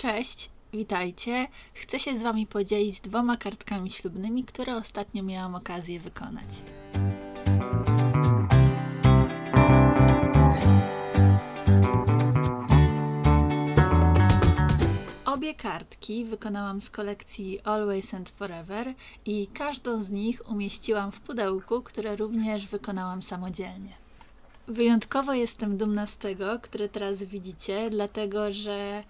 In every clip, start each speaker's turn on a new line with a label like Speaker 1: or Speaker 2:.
Speaker 1: Cześć, witajcie. Chcę się z Wami podzielić dwoma kartkami ślubnymi, które ostatnio miałam okazję wykonać. Obie kartki wykonałam z kolekcji Always and Forever i każdą z nich umieściłam w pudełku, które również wykonałam samodzielnie. Wyjątkowo jestem dumna z tego, które teraz widzicie, dlatego że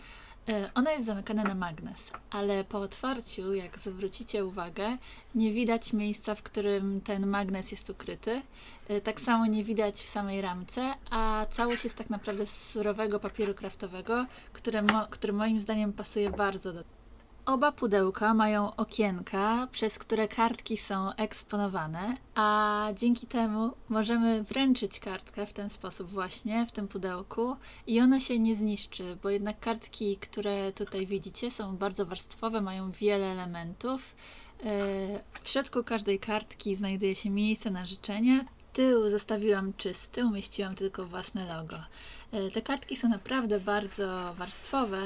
Speaker 1: e, ono jest zamykane na magnes, ale po otwarciu, jak zwrócicie uwagę, nie widać miejsca, w którym ten magnes jest ukryty. E, Tak samo nie widać w samej ramce, a całość jest tak naprawdę z surowego papieru kraftowego, które mo- który moim zdaniem pasuje bardzo do Oba pudełka mają okienka, przez które kartki są eksponowane, a dzięki temu możemy wręczyć kartkę w ten sposób właśnie, w tym pudełku i ona się nie zniszczy, bo jednak kartki, które tutaj widzicie są bardzo warstwowe, mają wiele elementów. Yy, W środku każdej kartki znajduje się miejsce na życzenia. Tył zostawiłam czysty, umieściłam tylko własne logo. Yy, Te kartki są naprawdę bardzo warstwowe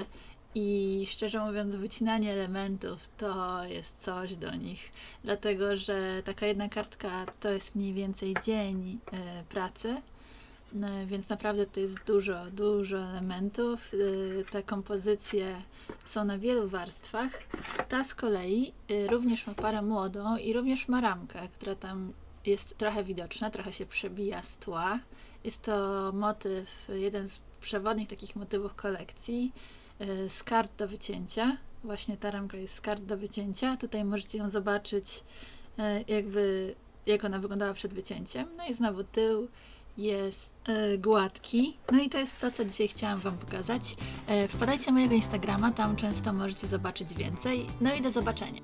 Speaker 1: i szczerze mówiąc, wycinanie elementów to jest coś do nich, dlatego że taka jedna kartka to jest mniej więcej dzień e, pracy, e, więc naprawdę to jest dużo, dużo elementów. E, te kompozycje są na wielu warstwach. Ta z kolei również ma parę młodą i również ma ramkę, która tam jest trochę widoczna, trochę się przebija z tła. Jest to motyw, jeden z przewodnich takich motywów kolekcji z kart do wycięcia. Właśnie ta ramka jest z kart do wycięcia. Tutaj możecie ją zobaczyć, e, jakby jak ona wyglądała przed wycięciem. No i znowu tył jest e, gładki. No i to jest to, co dzisiaj chciałam Wam pokazać. E, wpadajcie na mojego Instagrama, tam często możecie zobaczyć więcej. No i do zobaczenia.